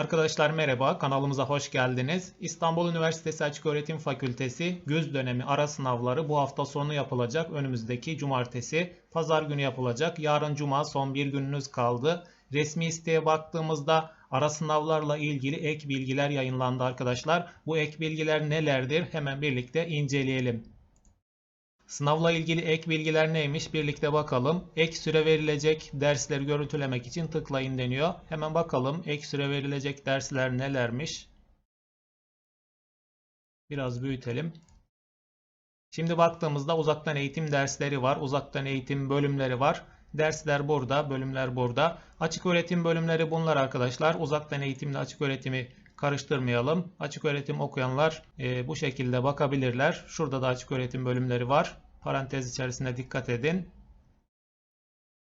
Arkadaşlar merhaba, kanalımıza hoş geldiniz. İstanbul Üniversitesi Açıköğretim Fakültesi güz dönemi ara sınavları bu hafta sonu yapılacak. Önümüzdeki cumartesi, pazar günü yapılacak. Yarın cuma son bir gününüz kaldı. Resmi isteğe baktığımızda ara sınavlarla ilgili ek bilgiler yayınlandı arkadaşlar. Bu ek bilgiler nelerdir? Hemen birlikte inceleyelim. Sınavla ilgili ek bilgiler neymiş? Birlikte bakalım. Ek süre verilecek dersleri görüntülemek için tıklayın deniyor. Hemen bakalım ek süre verilecek dersler nelermiş? Biraz büyütelim. Şimdi baktığımızda uzaktan eğitim dersleri var. Uzaktan eğitim bölümleri var. Dersler burada, bölümler burada. Açık öğretim bölümleri bunlar arkadaşlar. Uzaktan eğitimle açık öğretimi karıştırmayalım. Açık öğretim okuyanlar e, bu şekilde bakabilirler. Şurada da açık öğretim bölümleri var. Parantez içerisinde dikkat edin.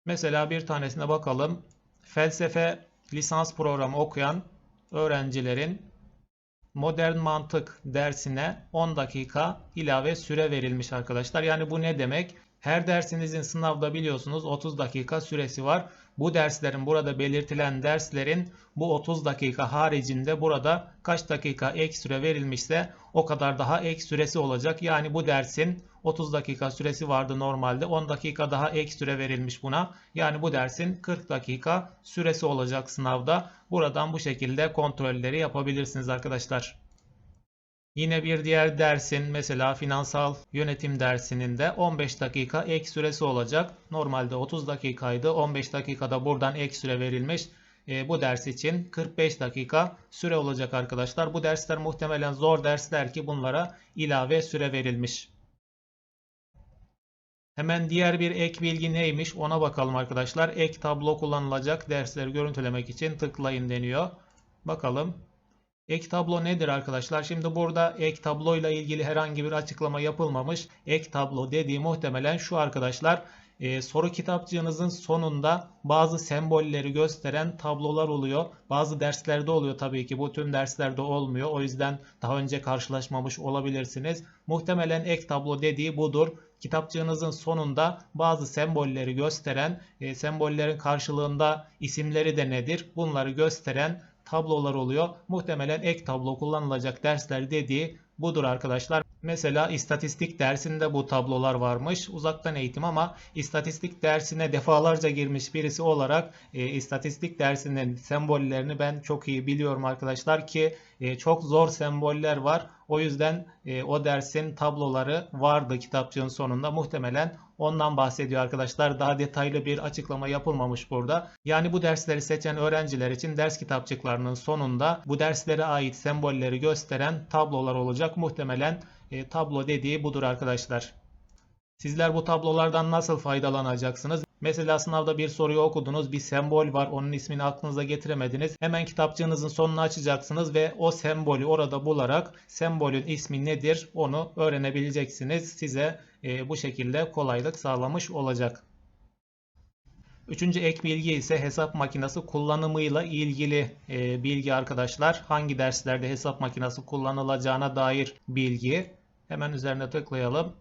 Mesela bir tanesine bakalım. Felsefe lisans programı okuyan öğrencilerin modern mantık dersine 10 dakika ilave süre verilmiş arkadaşlar. Yani bu ne demek? Her dersinizin sınavda biliyorsunuz 30 dakika süresi var. Bu derslerin burada belirtilen derslerin bu 30 dakika haricinde burada kaç dakika ek süre verilmişse o kadar daha ek süresi olacak. Yani bu dersin 30 dakika süresi vardı normalde 10 dakika daha ek süre verilmiş buna. Yani bu dersin 40 dakika süresi olacak sınavda. Buradan bu şekilde kontrolleri yapabilirsiniz arkadaşlar. Yine bir diğer dersin mesela finansal yönetim dersinin de 15 dakika ek süresi olacak. Normalde 30 dakikaydı. 15 dakikada buradan ek süre verilmiş. E, bu ders için 45 dakika süre olacak arkadaşlar. Bu dersler muhtemelen zor dersler ki bunlara ilave süre verilmiş. Hemen diğer bir ek bilgi neymiş ona bakalım arkadaşlar. Ek tablo kullanılacak dersleri görüntülemek için tıklayın deniyor. Bakalım. Ek tablo nedir arkadaşlar? Şimdi burada ek tablo ile ilgili herhangi bir açıklama yapılmamış. Ek tablo dediği muhtemelen şu arkadaşlar. Ee, soru kitapçığınızın sonunda bazı sembolleri gösteren tablolar oluyor. Bazı derslerde oluyor tabii ki. Bu tüm derslerde olmuyor. O yüzden daha önce karşılaşmamış olabilirsiniz. Muhtemelen ek tablo dediği budur. Kitapçığınızın sonunda bazı sembolleri gösteren, e, sembollerin karşılığında isimleri de nedir? Bunları gösteren tablolar oluyor. Muhtemelen ek tablo kullanılacak dersler dediği budur arkadaşlar. Mesela istatistik dersinde bu tablolar varmış. Uzaktan eğitim ama istatistik dersine defalarca girmiş birisi olarak e, istatistik dersinin sembollerini ben çok iyi biliyorum arkadaşlar ki e, çok zor semboller var. O yüzden e, o dersin tabloları vardı kitapçığın sonunda. Muhtemelen ondan bahsediyor arkadaşlar. Daha detaylı bir açıklama yapılmamış burada. Yani bu dersleri seçen öğrenciler için ders kitapçıklarının sonunda bu derslere ait sembolleri gösteren tablolar olacak. Muhtemelen e, tablo dediği budur arkadaşlar. Sizler bu tablolardan nasıl faydalanacaksınız? Mesela sınavda bir soruyu okudunuz, bir sembol var, onun ismini aklınıza getiremediniz. Hemen kitapçığınızın sonunu açacaksınız ve o sembolü orada bularak sembolün ismi nedir onu öğrenebileceksiniz. Size e, bu şekilde kolaylık sağlamış olacak. Üçüncü ek bilgi ise hesap makinesi kullanımıyla ilgili e, bilgi arkadaşlar. Hangi derslerde hesap makinesi kullanılacağına dair bilgi. Hemen üzerine tıklayalım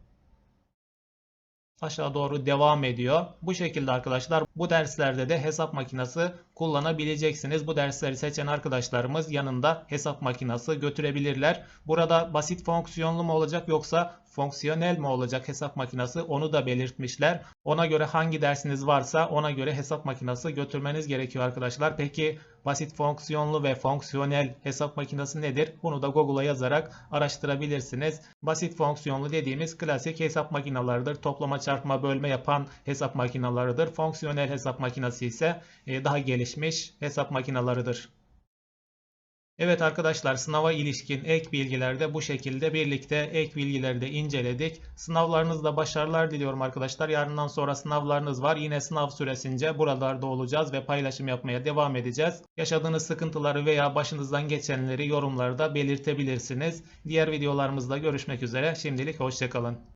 aşağı doğru devam ediyor. Bu şekilde arkadaşlar bu derslerde de hesap makinesi kullanabileceksiniz. Bu dersleri seçen arkadaşlarımız yanında hesap makinesi götürebilirler. Burada basit fonksiyonlu mu olacak yoksa fonksiyonel mi olacak hesap makinesi onu da belirtmişler. Ona göre hangi dersiniz varsa ona göre hesap makinesi götürmeniz gerekiyor arkadaşlar. Peki basit fonksiyonlu ve fonksiyonel hesap makinesi nedir? Bunu da Google'a yazarak araştırabilirsiniz. Basit fonksiyonlu dediğimiz klasik hesap makinalarıdır. Toplama, çarpma, bölme yapan hesap makinalarıdır. Fonksiyonel hesap makinesi ise e, daha gelişmiş hesap makinalarıdır. Evet arkadaşlar sınava ilişkin ek bilgilerde bu şekilde birlikte ek bilgileri de inceledik. Sınavlarınızda başarılar diliyorum arkadaşlar. Yarından sonra sınavlarınız var. Yine sınav süresince buralarda olacağız ve paylaşım yapmaya devam edeceğiz. Yaşadığınız sıkıntıları veya başınızdan geçenleri yorumlarda belirtebilirsiniz. Diğer videolarımızda görüşmek üzere. Şimdilik hoşçakalın.